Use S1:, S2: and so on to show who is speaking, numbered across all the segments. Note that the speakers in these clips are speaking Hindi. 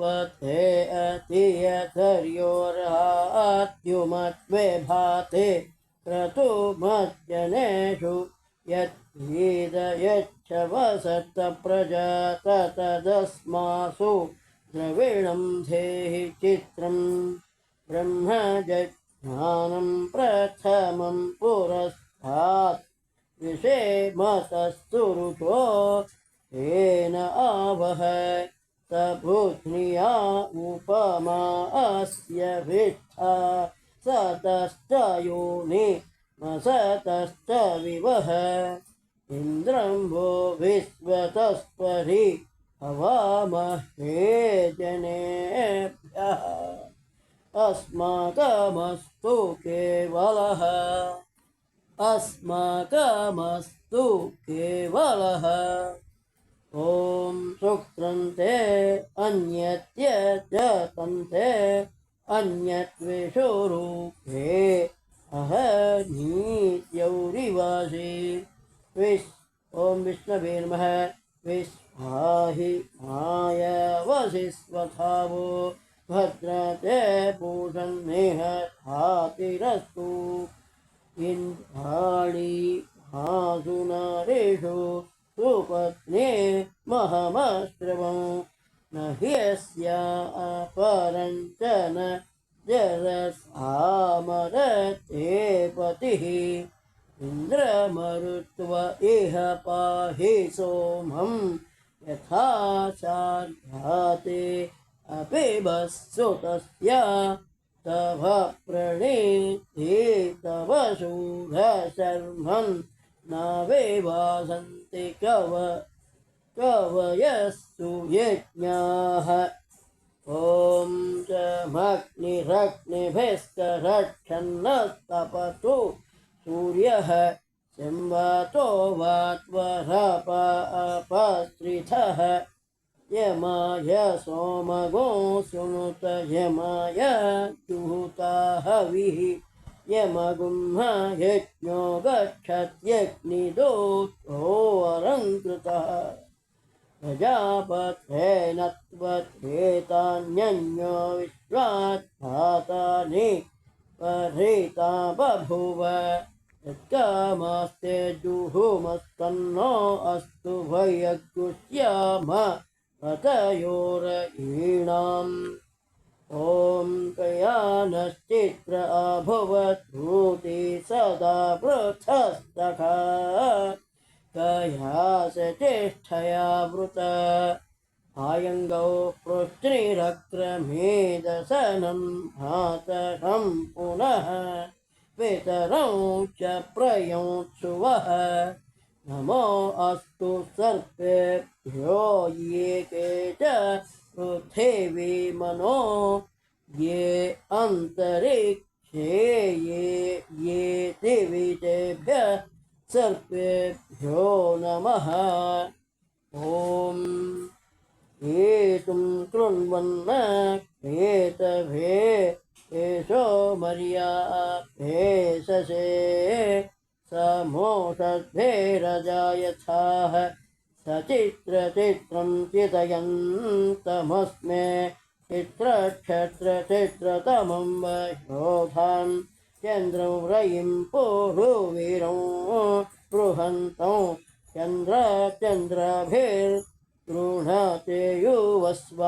S1: पथे अतियधर्योरात्युमत्वे भाते क्रतुमज्जनेषु तुमज्जनेषु यच्छीदयच्छ वसत् प्रजातदस्मासु द्रविणम् धेहि चित्रं ब्रह्मजज्ञानं प्रथमं पुरस्तात् विषे मतस्तु ऋतो येन आवह। बुध्निया उपमा अस्य विष्ठा सतश्च योनि विवह इन्द्रं वो विश्वतस्परि हवामहे जनेभ्यः अस्माकमस्तु केवलः। अस्माकमस्तु केवलः। ॐ शुक्रन्ते अन्यत्यजतन्ते अन्यत्विषुरूपे अहनीत्यौरिवासि विश् ॐ विष्णवे नमः विश्वाहि मायवसि स्वधावो भद्रते पूषन्नेह हातिरस्तु इन्द्राणि भासुनरेषु सुपत्ने महमश्रवं न ह्यस्या अपरञ्च न जरसामरते पतिः। इन्द्रमरुत्व इह पाहि सोमं। यथा चार्घाते अपि वत्सुतस्य। तव प्रणीति तव शूढशर्मन् न वेवासन्ति कव कवयस्सु यज्ञाः ॐ च मग्निरग्निभिस्तरक्षन्नस्तपतु सूर्यः संवातो वात्वरप अपस्त्रिथः यमाय सोमगो शृणुत यमाय जुहुता हविः यमगुम्ह यज्ञो गच्छत्यग्निदोषोऽलङ्कृतः प्रजापत्रेण त्वथेतान्यन्यो विश्वात् भातानि परिता बभूव यत्कामास्ते जुहुमस्तन्नो अस्तु भयगुष्याम पतयोरयीणाम् ॐ कयानश्चित्र अभवत् भूति सदा पृथस्तखा कया वृत। आयङ्गौ पृष्णिरक्रमेदशनं भातरं पुनः पितरौ च प्रयोत्सुवः। नमो अस्तु सर्पेभ्यो ये के च पृथिवी मनो। ये अन्तरिक्षे ये ये दिविजेभ्यः सर्पेभ्यो नमः। ॐ एतुं कृण्वन्न एषो मर्या भेषसे समोषद्भेरजायथाः सचित्रचित्रं चितयन्तमस्मे चित्रक्षत्रचित्रतमं वशोधान् चन्द्रं रयिं पूर्वीरं बृहन्तं चन्द्रचन्द्रभिर्गृह्णते युवस्व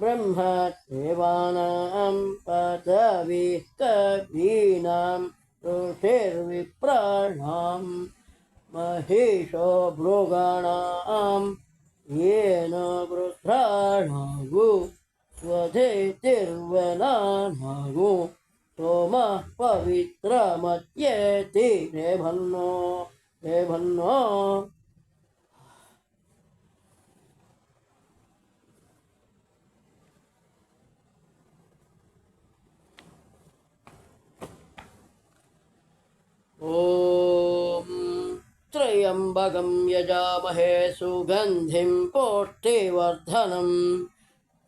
S1: ब्रह्मदेवानां पदविः कवीनां ऋषिर्विप्राणां महेशो भृगाणां येन वृत्राणागु स्वधेतिर्वनानागु सोमः पवित्रमत्येति। रेभन्नो रेभन्नो ॐ त्र्यम्बकं यजामहे सुगन्धिं पोष्टिवर्धनम्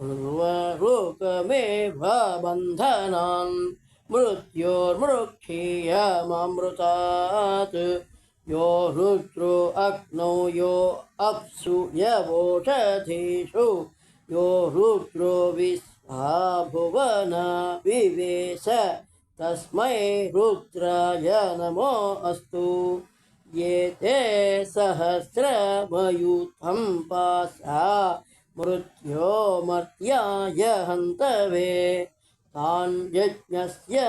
S1: उर्वरुकमेव बन्धनान् मृत्योर्मृक्षीयममृतात्। यो रुद्रो अग्नौ, यो अप्सु, यवोषधीषु। यो रुद्रो विश्वा भुवन विवेश तस्मै रुद्राय नमो अस्तु। ये ते सहस्रमयूथं पासा मृत्यो मर्त्याय हन्तवे। तान् यज्ञस्य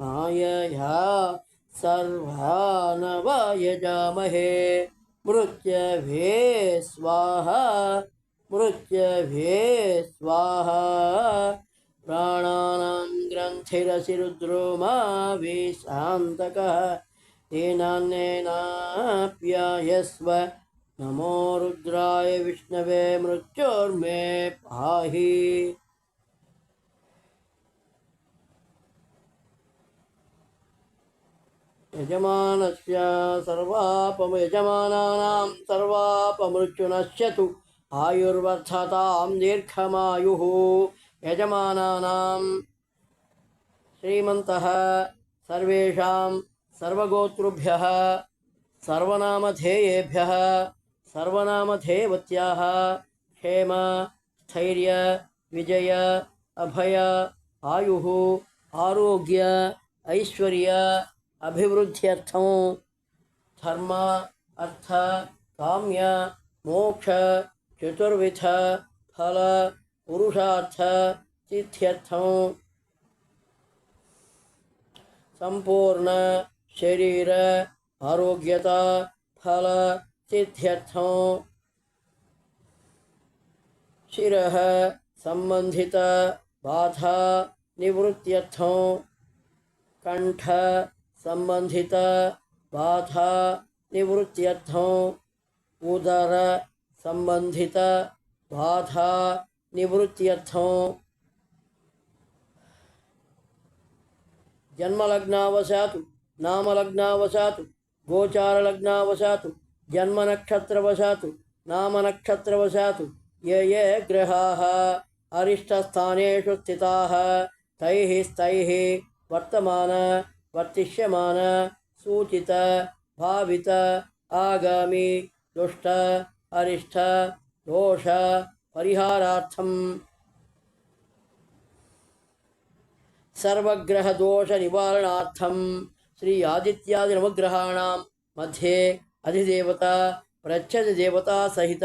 S1: मायया सर्वानवयजामहे। मृत्यभे स्वाहा मृत्यभे स्वाहा। प्राणानां ग्रन्थिरसि रुद्रो मा विशान्तकः तेनान्येनाप्यायस्व। नमो रुद्राय विष्णवे मृत्योर्मे पाहि। यजमानस्य सर्वापम यजमानानां सर्वापमृत्युनश्यतु। आयुर्वर्धतां दीर्घमायुः। यजमानानां श्रीमन्तः सर्वेषां सर्वगोत्रुभ्यः, सर्वनामधेयेभ्यः, सर्वनामधेयवत्याः, क्षेम, स्थैर्य, विजय, अभय, आयुः, आरोग्य, ऐश्वर्य, अभिवृद्ध्यर्थं, धर्म, अर्थ, काम्य, मोक्ष, चतुर्विध, फल, पुरुषार्थ सिद्ध्यर्थं संपूर्ण शरीर, आरोग्यता, फल, सिद्ध्यर्थं। शिरः, संबंधित, बाधा, निवृत्त्यर्थं। कंठ, संबंधित, बाधा, निवृत्त्यर्थं। उदर, संबंधित, बाधा, निवृत्त्यर्थं। जन्मलग्नावशातु नामलग्नावशातु, गोचारलग्नावशातु, जन्मनक्षत्रवशातु, नामनक्षत्रवशातु, ये ये ग्रहाः अरिष्टस्थानेषु स्थिताः, तैः स्तैः वर्तमान, वर्तिष्यमान, सूचित, भावित, आगामि, दुष्ट, अरिष्ट, दोष, परिहारार्थम्। सर्वग्रहदोषनिवारणार्थं श्री आदित्यादिनवग्रहाणां मध्ये अधिदेवता प्रच्छदेवता सहित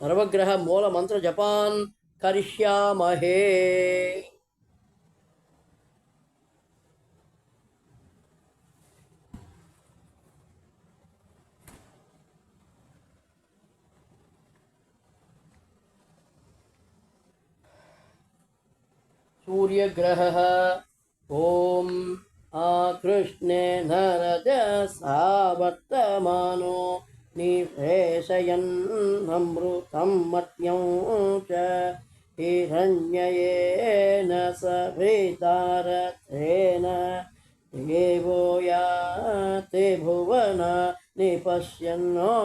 S1: सर्वग्रहमूलमन्त्रजपान् करिष्यामहे। सूर्यग्रहः ॐ आकृष्णे नरजसा वर्तमानो निवेशयन्नमृतं मत्यं च हिरण्ययेन सभृतारथेन देवो याति भुवन निपश्यन्नो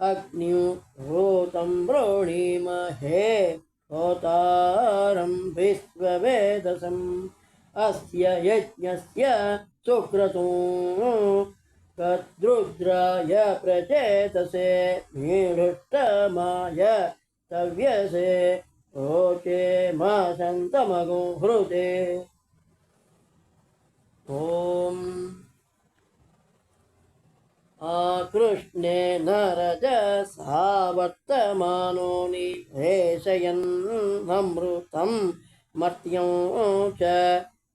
S1: अग्निहोतं वृणीमहे होतारं विश्ववेदसम् अस्य यज्ञस्य सुक्रतु कद्रुद्राय प्रचेतसे मीढुष्टमाय तव्यसे रोचे मा सन्तमगो हृदे। ॐ आकृष्णे नरजसा वर्तमानो मर्त्यं च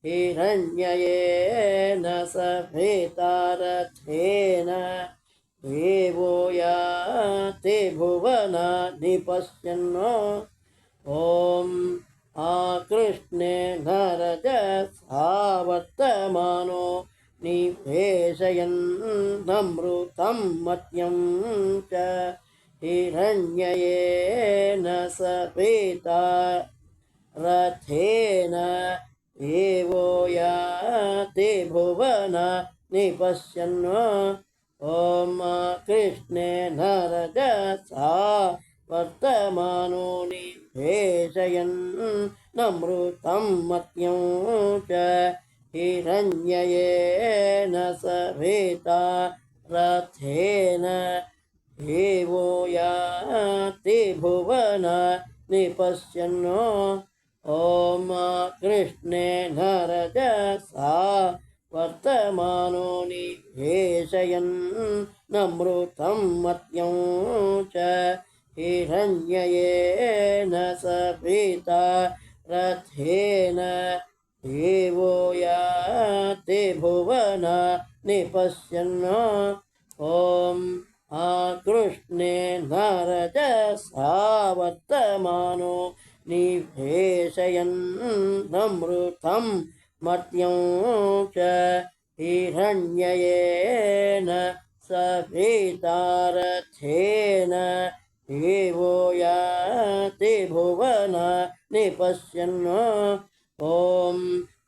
S1: हिरण्ययेन सभेतारथेन देवो याति भुवन निपश्यन्नो। ॐ आकृष्णे नरजसा वर्तमानो निवेशयन्नमृतं मत्यं च। हिरण्ययेन सपेता रथेन देवो याति भुवन निपश्यन् ॐ कृष्णे नरजसा वर्तमानो निवेशयन् नमृतं मत्यं च हिरण्ययेन सभेता रथेन देवो याति भुवन निपश्यन् ॐ कृष्णेन रजसा वर्तमानो निवेशयन् नमृतं मत्यं च हिरण्ययेन सपिता रथेन देवो याति भुवन निपश्यन् ॐ आकृष्णेन रजसा वर्तमानो निवेशयन् नमृतं मर्त्यं च हिरण्ययेन सपितारथेन देवो याति भुवन निपश्यन्। ॐ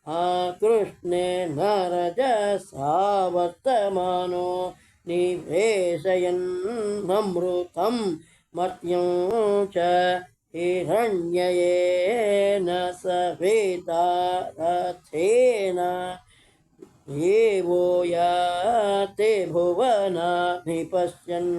S1: आकृष्णेन रजसा वर्तमानो निवेशयन् नमृतं मर्त्यं च हिरण्ययेन सपिता रथेन देवो भुवना भुवन निपश्यन्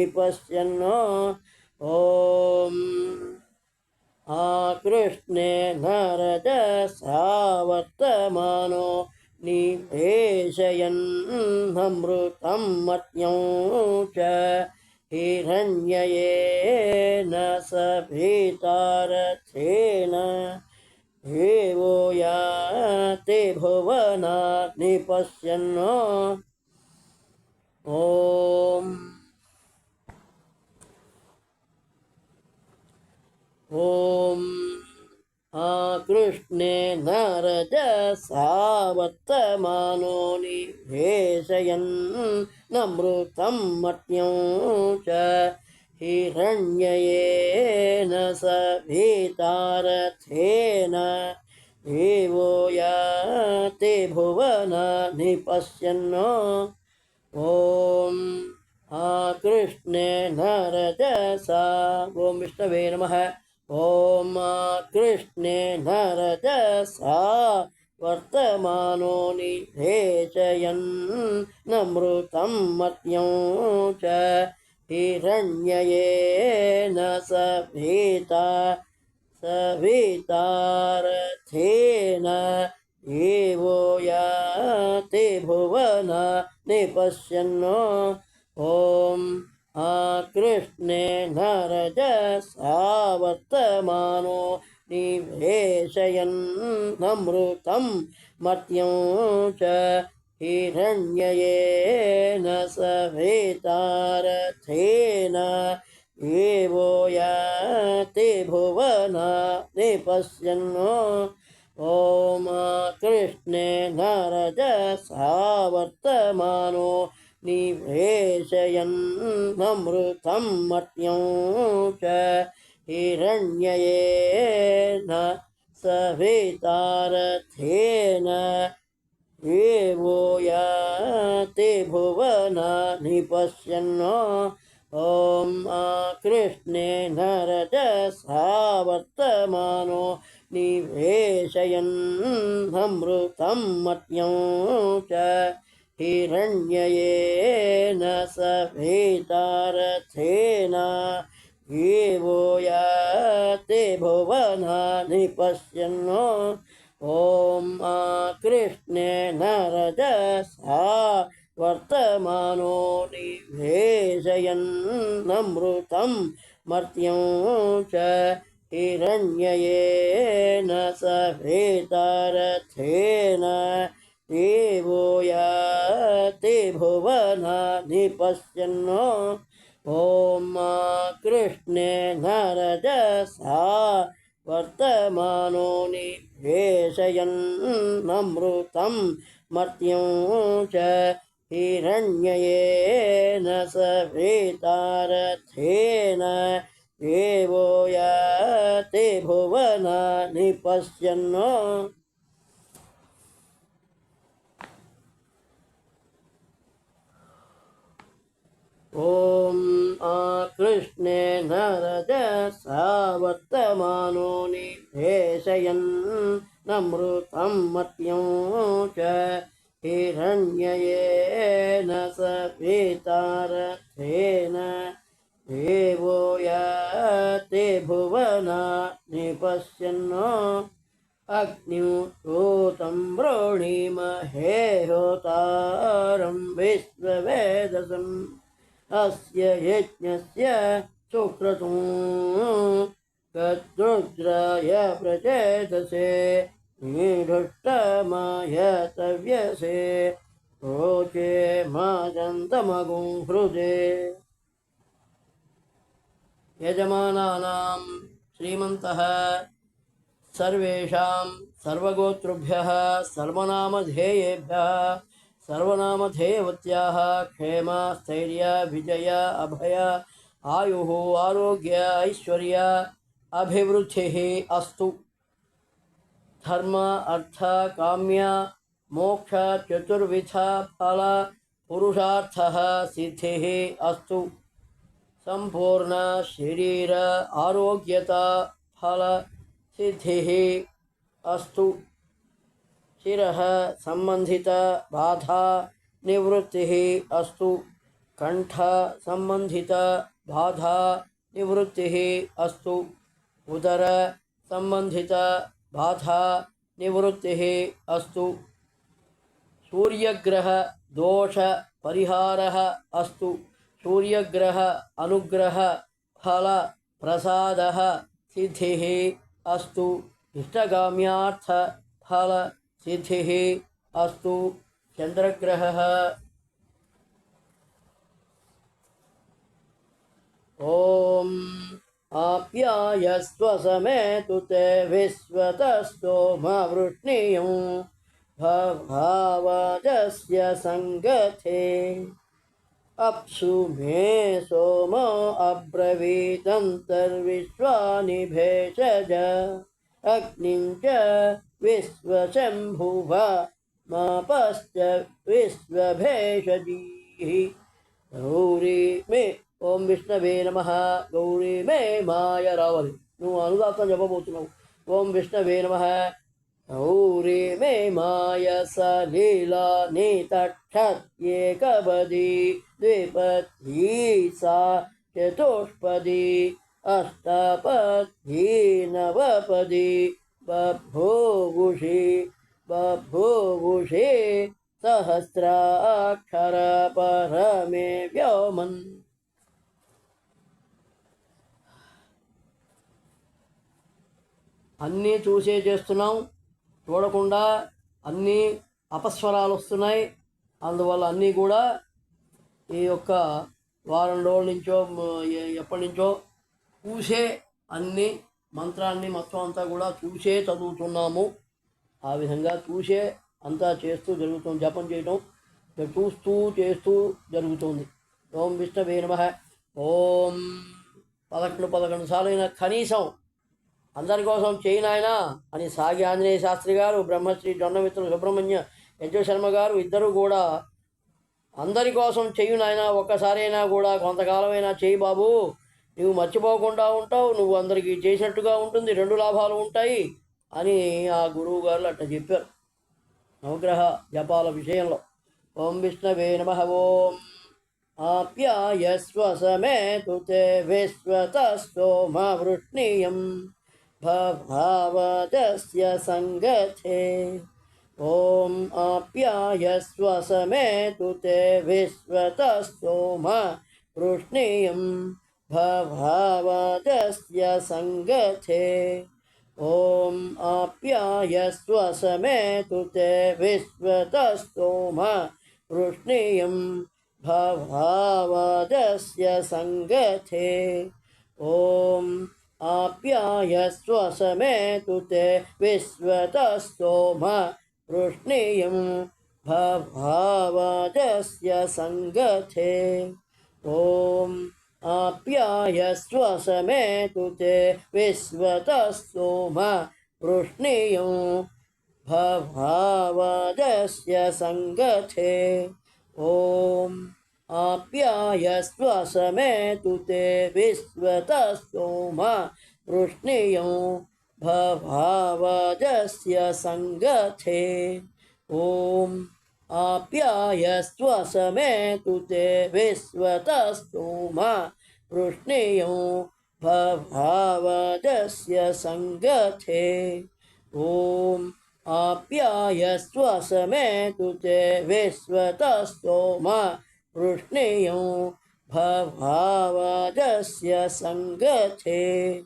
S1: निपश्यन् ॐ आकृष्णेन रजसा वर्तमानो निवेशयन् अमृतं मत्यं च हिरण्ययेन सभितारथेन। देवो याति भुवन निपश्यन् ॐ ॐ आकृष्णेन रजसा वर्तमानो निवेशयन् नमृतं मत्यं च हिरण्ययेन सभितारथेन देवो याति भुवन निपश्यन् ॐ आकृष्णेन रजसा ॐ विष्णवे नमः। ॐ कृष्णेन रजसा वर्तमानो निवेशयन् नमृतं मत्यं च हिरण्ययेन सभिता सवितारथेन देवो याति भुवन निपश्यन्। ॐ आकृष्णेन रजसा वर्तमानो निवेशयन् नमृतं मर्त्यं च हिरण्ययेन सभितारथेन देवो याति भुवन निपश्यन् ॐ कृष्णेन रजसा वर्तमानो निवेशयन् अमृतं मर्त्यं च हिरण्ययेन सवितारथेन देवो याति भुवन निपश्यन् ॐ कृष्णेन रजसा वर्तमानो निवेशयन् अमृतं मत्यं हिरण्ययेन सभितारथेन देवो याति भुवन निपश्यन् ॐ कृष्णेन रजसा वर्तमानो निवेशयन् अमृतं मर्त्यं च हिरण्ययेन सभितारथेन देवो याति भुवन निपश्यन् ॐ कृष्णेन रजसा वर्तमानो निभेशयन्नमृतं मर्त्यं च हिरण्ययेन सवेतारथेन देवो याति भुवना निपश्यन् ॐ आ कृष्णे न रजसा वर्तमानो निेषयन् नमृतं मत्यमुच हिरण्ययेन स प्रीतारथेन देवो य ते भुवना निपश्यन्नो अग्निं सूतं होतारं विश्ववेदसम् अस्य यज्ञस्य सुक्रतुं कद्रुद्राय प्रचेतसे निढुष्टमाय तव्यसे रोचे माजन्तमगुं हृदे। यजमानानां श्रीमन्तः, सर्वेषां सर्वगोत्रुभ्यः, सर्वनामधेयेभ्यः सर्वनामधेयवत्याः क्षेम, स्थैर्य, विजय, अभय, आयुः, आरोग्य, ऐश्वर्य, अभिवृद्धिः अस्तु। धर्म, अर्थ, काम्य, मोक्ष, चतुर्विध, फल, पुरुषार्थः सिद्धिः अस्तु। संपूर्ण शरीर, आरोग्यता, फल, सिद्धिः अस्तु। शिरः सम्बन्धित बाधा निवृत्तिः अस्तु। बाधा निवृत्तिः अस्तु। उदर सम्बन्धित बाधा निवृत्तिः अस्तु। सूर्यग्रह दोष परिहारः अस्तु। सूर्यग्रह अनुग्रह फल प्रसादः सिद्धिः अस्तु। इष्टगाम्यार्थ फल सिद्धिः अस्तु चन्द्रग्रहः। ॐ आप्यायस्व समेतु ते विश्वतस्तोमवृष्णीयं भवावजस्य सङ्गथे। अप्सु मे सोम अब्रवीदन्तर्विश्वानि भेषज, अग्निं च विश्वशम्भुव मापश्च विश्वभेषजीः। गौरी मे, ओम विष्णवे नम। गौरी मे माय रावले। नु अनुदात्त जप ओम विष्णवे नम। गौरी मे माय स लीला नितक्षत् एकपदी सा चतुष्पदी। अष्टपदी नवपदी। बभो సహస్రాక్షర పరమే వ్యోమన్ అన్నీ చూసే చేస్తున్నాం చూడకుండా అన్నీ అపస్వరాలు వస్తున్నాయి. అందువల్ల అన్నీ కూడా ఈ యొక్క వారం రోజుల నుంచో ఎప్పటి నుంచో చూసే అన్ని మంత్రాన్ని మొత్తం అంతా కూడా చూసే చదువుతున్నాము. ఆ విధంగా చూసే అంతా చేస్తూ జరుగుతుంది జపం చేయటం చూస్తూ చేస్తూ జరుగుతుంది. ఓం విష్ణవే నమ. ఓం పదకొండు పదకొండు సార్లైన కనీసం అందరి కోసం చేయి నాయనా అని సాగి ఆంజనేయ శాస్త్రి గారు బ్రహ్మశ్రీ జొన్నమిత్రులు సుబ్రహ్మణ్య యజ్ఞ శర్మ గారు ఇద్దరు కూడా అందరి కోసం చెయ్యి నాయన ఒక్కసారైనా కూడా కొంతకాలమైనా చేయి బాబు నువ్వు మర్చిపోకుండా ఉంటావు నువ్వు అందరికీ చేసినట్టుగా ఉంటుంది రెండు లాభాలు ఉంటాయి అని ఆ గురువు గారు అట్లా చెప్పారు. నవగ్రహ జపాల విషయంలో ఓం విష్ణవే నమ ఓం ఆప్యాయస్వ సమేతు తే విశ్వతస్తోమ వృష్ణీయం భవావదస్య సంగతే ॐ आप्यायस्व समेतु ते विश्वतस्तोम वृष्णीयं भवावदस्य सङ्गथे ॐ आप्यायस्व समेतु ते विश्वतस्तोम वृष्णीयं भवावदस्य सङ्गथे। ॐ आप्यायस्व समेतु ते विश्वतः सोम वृष्णीयं भभावजस्य सङ्गथे। ॐ आप्यायस्व समेतु ते विश्वतः सोम वृष्णीयं भभावजस्य सङ्गथे। ॐ आप्यायस्व समेतु ते विश्वतः सोम वृष्णीयं भभावजस्य सङ्गथे। ॐ आप्यायस्व समेतु ते विश्वतः सोम वृष्णीयं भभावजस्य सङ्गथे। ॐ आप्यायस्व समेतु ते विश्वतः सोम वृष्णीयं भभावजस्य सङ्गथे।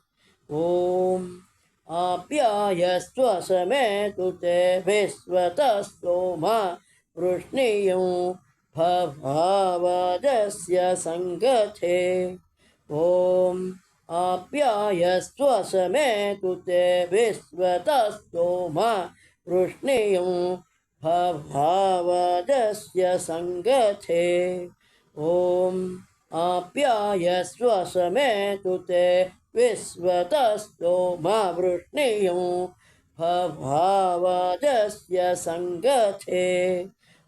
S1: ॐ आप्यायस्व समेतु ते विश्वतः सोम वृष्णीयं भभावजस्य सङ्गथे। ॐ आप्यायस्व समेतु ते विश्वतः सोम वृष्णीयं भभावजस्य सङ्गथे। ॐ आप्यायस्व समेतु ते विश्वतः सोम वृष्णीयं भभावजस्य सङ्गथे।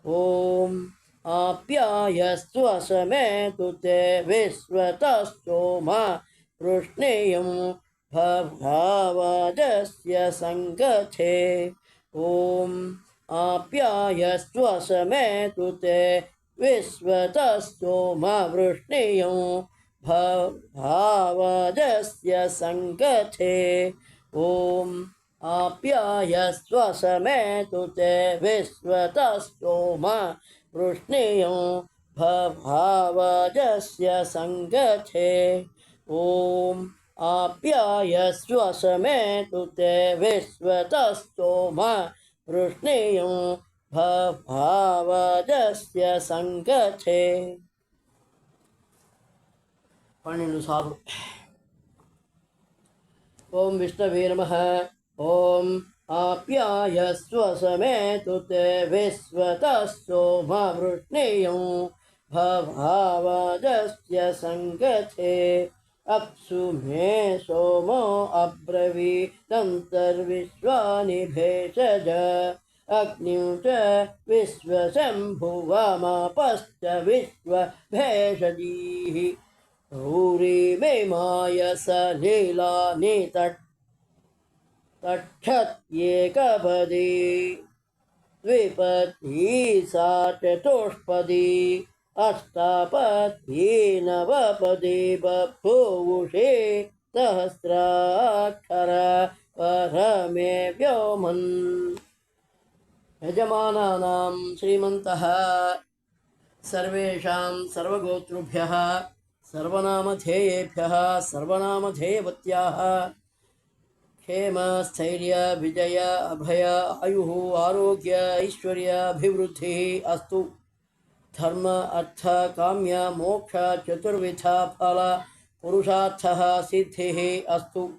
S1: ॐ आप्यायस्व समेतु ते विश्वतः सोम वृष्णीयं भभावजस्य सङ्गथे। ॐ आप्यायस्व समेतु ते विश्वतः सोम वृष्णीयं भभावजस्य सङ्गथे। ॐ आप्यायस्व समे तु ते विश्वतस्तोम वृष्णीयो भभावजस्य सङ्गथे। ॐ आप्यायस्व समे तु ते विश्वतस्तोम वृष्णीयो भभावजस्य सङ्गथे। पण्डिनुसारु ओम विष्णुवे नमः। ॐ आप्यायस्व समे ते विश्वतः सोम वृष्णेयुं सङ्गते। अप्सु मे सोमो अब्रवीतन्तर्विश्वानिभेषज अग्न्युं च विश्वशम्भुवमापश्च विश्वभेषजीः। विश्व भेषजीः भूरि मेमाय सलीला नेतट् तक्षत्येकपदी। द्विपदी सा चतुष्पदी अष्टापदी नवपदी बभूवुषे सहस्राक्षर परमे व्योमन् यजमानानां श्रीमन्तः, सर्वेषां सर्वगोत्रुभ्यः, सर्वनामधेयेभ्यः, सर्वनामधेयवत्याः क्षेम स्थैर्य विजय, अभय, आयु, आरोग्य, ऐश्वर्य, अभिवृद्धि अस्तु। धर्म, अर्थ, काम्य, मोक्ष, चतुर्विध, फल, पुरुषार्थ, सिद्धि अस्तु।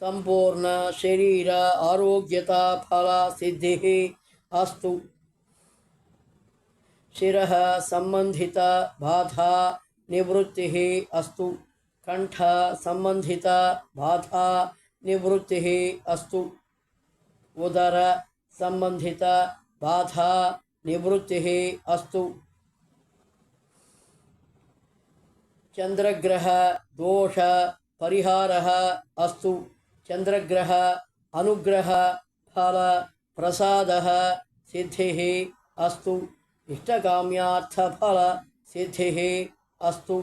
S1: संपूर्ण शरीर, आरोग्यता, फल, सिद्धि अस्तु। शिरः सम्बन्धिता बाधा निवृत्तिः अस्तु। कंठ सम्बन्धिता बाधा निवृत्तिः अस्तु। उदर सम्बन्धिता बाधा निवृत्तिः अस्तु। चंद्रग्रह दोष परिहार अस्तु। चंद्रग्रह अनुग्रह फल प्रसाद सिद्धि अस्तु। इष्टकाम्यार्थफलसिद्धिः अस्तु।